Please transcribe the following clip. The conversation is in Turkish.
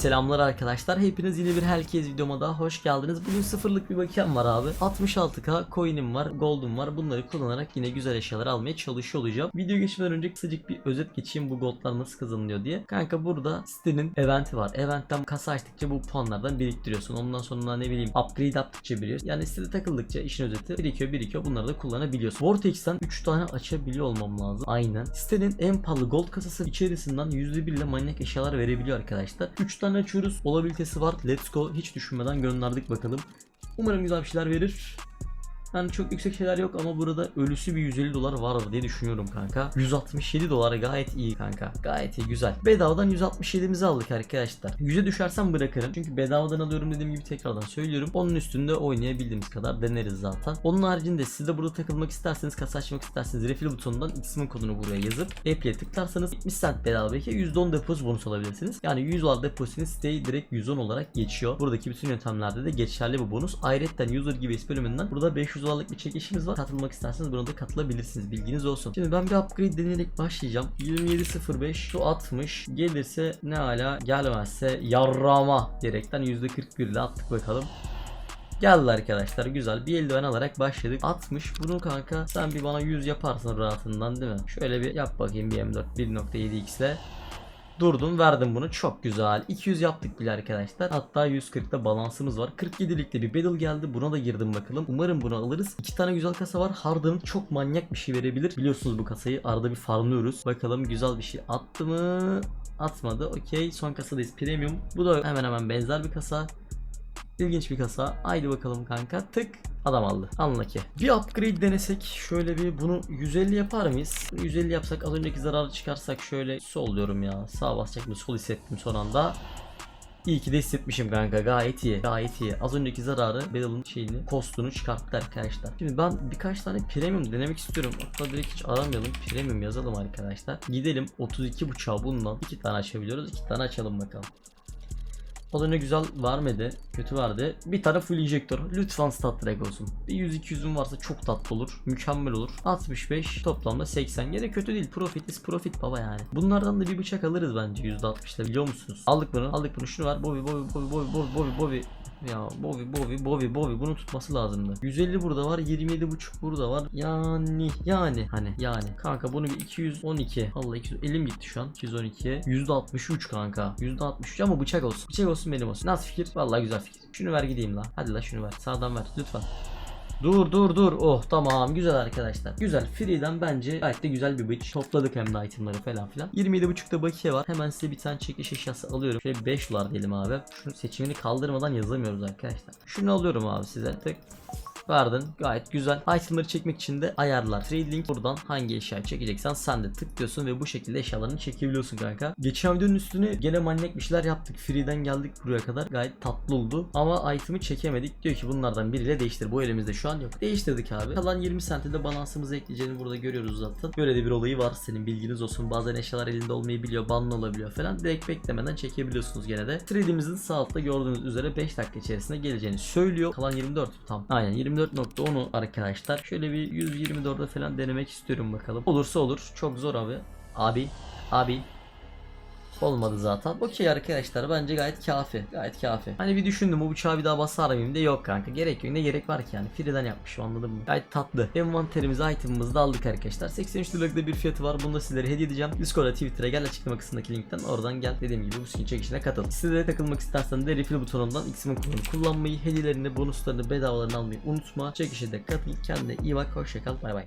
selamlar arkadaşlar. Hepiniz yine bir herkes videoma daha hoş geldiniz. Bugün sıfırlık bir bakiyem var abi. 66k coin'im var, gold'um var. Bunları kullanarak yine güzel eşyalar almaya çalışıyor olacağım. Video geçmeden önce kısacık bir özet geçeyim bu gold'lar nasıl kazanılıyor diye. Kanka burada sitenin eventi var. Eventten kasa açtıkça bu puanlardan biriktiriyorsun. Ondan sonra ne bileyim upgrade yaptıkça biriyorsun. Yani sitede takıldıkça işin özeti birikiyor birikiyor. Bunları da kullanabiliyorsun. Vortex'ten 3 tane açabiliyor olmam lazım. Aynen. Sitenin en pahalı gold kasası içerisinden %1 ile manyak eşyalar verebiliyor arkadaşlar. 3 tane açıyoruz. Olabilitesi var. Let's go. Hiç düşünmeden gönderdik bakalım. Umarım güzel bir şeyler verir. Yani çok yüksek şeyler yok ama burada ölüsü bir 150 dolar vardır diye düşünüyorum kanka. 167 dolar gayet iyi kanka. Gayet iyi güzel. Bedavadan 167'mizi aldık arkadaşlar. 100'e düşersem bırakırım. Çünkü bedavadan alıyorum dediğim gibi tekrardan söylüyorum. Onun üstünde oynayabildiğimiz kadar deneriz zaten. Onun haricinde siz de burada takılmak isterseniz, kasa açmak isterseniz refill butonundan X'min kodunu buraya yazıp app'ye tıklarsanız 70 cent bedava belki %10 depozit bonus alabilirsiniz. Yani 100 dolar depozitiniz siteye direkt 110 olarak geçiyor. Buradaki bütün yöntemlerde de geçerli bu bonus. Ayrıca user gibi bölümünden burada 500 dolarlık bir çekişimiz var. Katılmak isterseniz buna da katılabilirsiniz. Bilginiz olsun. Şimdi ben bir upgrade deneyerek başlayacağım. 27.05 şu 60 gelirse ne hala gelmezse yarrama diyerekten %41 ile attık bakalım. Geldi arkadaşlar güzel bir eldiven alarak başladık 60 bunu kanka sen bir bana 100 yaparsın rahatından değil mi Şöyle bir yap bakayım bir M4 1.7x ile Durdum verdim bunu. Çok güzel. 200 yaptık bile arkadaşlar. Hatta 140'da balansımız var. 47'likte bir battle geldi. Buna da girdim bakalım. Umarım bunu alırız. İki tane güzel kasa var. Harden'ın çok manyak bir şey verebilir. Biliyorsunuz bu kasayı. Arada bir farmlıyoruz. Bakalım güzel bir şey attı mı? Atmadı. Okey. Son kasadayız. Premium. Bu da hemen hemen benzer bir kasa. İlginç bir kasa. Haydi bakalım kanka. Tık. Adam aldı. Anla ki. Bir upgrade denesek şöyle bir bunu 150 yapar mıyız? 150 yapsak az önceki zararı çıkarsak şöyle sol diyorum ya. Sağ basacak mı? Sol hissettim son anda. İyi ki de hissetmişim kanka gayet iyi gayet iyi az önceki zararı Battle'ın şeyini kostunu çıkarttı arkadaşlar Şimdi ben birkaç tane premium denemek istiyorum hatta direkt hiç aramayalım premium yazalım arkadaşlar Gidelim 32.5'a bundan iki tane açabiliyoruz iki tane açalım bakalım da ne güzel vermedi. Kötü verdi. Bir tane full injektör. Lütfen stat track olsun. Bir 100-200'ün varsa çok tatlı olur. Mükemmel olur. 65 toplamda 80. Yine kötü değil. Profit is profit baba yani. Bunlardan da bir bıçak alırız bence %60'da biliyor musunuz? Aldık bunu. Aldık bunu. Şunu ver. Bobby Bobby Bobby Bobby Bobby Bobby Bobby. Ya Bobby Bobby Bobby Bobby bunu tutması lazımdı. 150 burada var 27.5 burada var. Yani yani hani yani. Kanka bunu bir 212. Allah 200 elim gitti şu an 212'ye. %63 kanka. %63 ama bıçak olsun. Bıçak olsun benim olsun. Nasıl fikir? Vallahi güzel fikir. Şunu ver gideyim la. Hadi la şunu ver. Sağdan ver lütfen. Dur dur dur. Oh tamam güzel arkadaşlar. Güzel. Free'den bence gayet de güzel bir bıç. Topladık hem de itemları falan filan. 27.5'da bakiye var. Hemen size bir tane çekiş eşyası alıyorum. Şöyle 5 dolar diyelim abi. Şunu seçimini kaldırmadan yazamıyoruz arkadaşlar. Şunu alıyorum abi size. Tık. Verdin. Gayet güzel. Itemları çekmek için de ayarlar. Trade link buradan hangi eşyayı çekeceksen sen de tıklıyorsun ve bu şekilde eşyalarını çekebiliyorsun kanka. Geçen videonun üstüne gene manyak bir şeyler yaptık. Free'den geldik buraya kadar. Gayet tatlı oldu. Ama item'ı çekemedik. Diyor ki bunlardan biriyle değiştir. Bu elimizde şu an yok. Değiştirdik abi. Kalan 20 sente de balansımızı ekleyeceğini burada görüyoruz zaten. Böyle de bir olayı var. Senin bilginiz olsun. Bazen eşyalar elinde olmayabiliyor. Banlı olabiliyor falan. Direkt beklemeden çekebiliyorsunuz gene de. Trade'imizin sağ altta gördüğünüz üzere 5 dakika içerisinde geleceğini söylüyor. Kalan 24 tam. Aynen 24.10'u arkadaşlar. Şöyle bir 124'e falan denemek istiyorum bakalım. Olursa olur. Çok zor abi. Abi. Abi. Olmadı zaten. Okey arkadaşlar bence gayet kafi. Gayet kafi. Hani bir düşündüm bu bıçağı bir daha basar mıyım de yok kanka. Gerek yok. Ne gerek var ki yani. Free'den yapmışım anladın mı? Gayet tatlı. Envanterimizi itemimizi de aldık arkadaşlar. 83 liralık da bir fiyatı var. Bunu da sizlere hediye edeceğim. Discord'a Twitter'a gel açıklama kısmındaki linkten oradan gel. Dediğim gibi bu skin çekişine katıl. Sizlere takılmak istersen de refill butonundan X'min kodunu kullanmayı, hediyelerini, bonuslarını, bedavalarını almayı unutma. Çekişe de katıl. Kendine iyi bak. Hoşçakal. Bay bay.